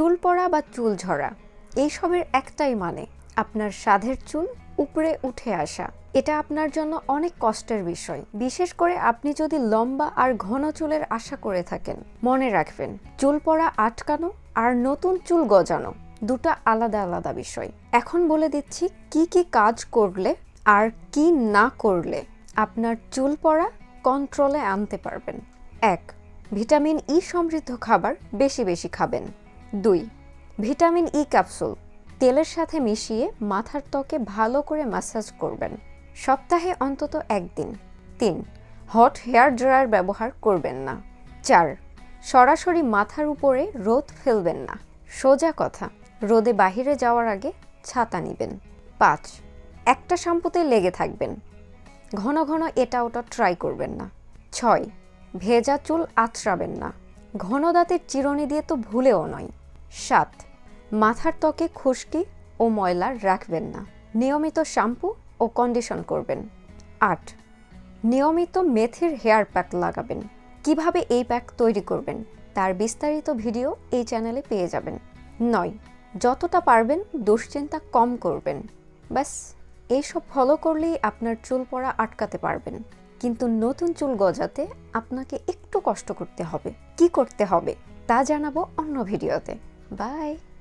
চুল পড়া বা চুল ঝরা এইসবের একটাই মানে আপনার সাধের চুল উপরে উঠে আসা। এটা আপনার জন্য অনেক কষ্টের বিষয়। বিশেষ করে আপনি যদি লম্বা আর ঘন চুলের আশা করে থাকেন, মনে রাখবেন চুল পড়া আটকানো আর নতুন চুল গজানো দুটো আলাদা আলাদা বিষয়। এখন বলে দিচ্ছি কি কি কাজ করলে আর কি না করলে আপনার চুল পড়া কন্ট্রোলে আনতে পারবেন। এক, ভিটামিন ই সমৃদ্ধ খাবার বেশি বেশি খাবেন। দুই, ভিটামিন ই ক্যাপসুল, তেলের সাথে মিশিয়ে মাথার ত্বকে ভালো করে ম্যাসাজ করবেন। সপ্তাহে অন্তত একদিন। তিন হট হেয়ার ড্রায়ার ব্যবহার করবেন না। চার, সরাসরি মাথার উপরে রোদ ফেলবেন না। সোজা কথা, রোদে বাহিরে যাওয়ার আগে ছাতা নেবেন। পাঁচ, একটা শ্যাম্পুতে লেগে থাকবেন। ঘন ঘন এটা ওটা ট্রাই করবেন না। ছয়, ভেজা চুল আঁচড়াবেন না। ঘন দাঁতের চিরুনি দিয়ে তো ভুলেও নয়। সাত, মাথার ত্বকে খুশকি ও ময়লা রাখবেন না। নিয়মিত শ্যাম্পু ও কন্ডিশন করবেন। আট, নিয়মিত মেথির হেয়ার প্যাক লাগাবেন। কীভাবে এই প্যাক তৈরি করবেন তার বিস্তারিত ভিডিও এই চ্যানেলে পেয়ে যাবেন। নয়, যতটা পারবেন দুশ্চিন্তা কম করবেন। ব্যাস, এইসব ফলো করলেই আপনার চুল পড়া আটকাতে পারবেন। কিন্তু নতুন চুল গজাতে আপনাকে একটু কষ্ট করতে হবে। কি করতে হবে তা জানাব অন্য ভিডিওতে। Bye.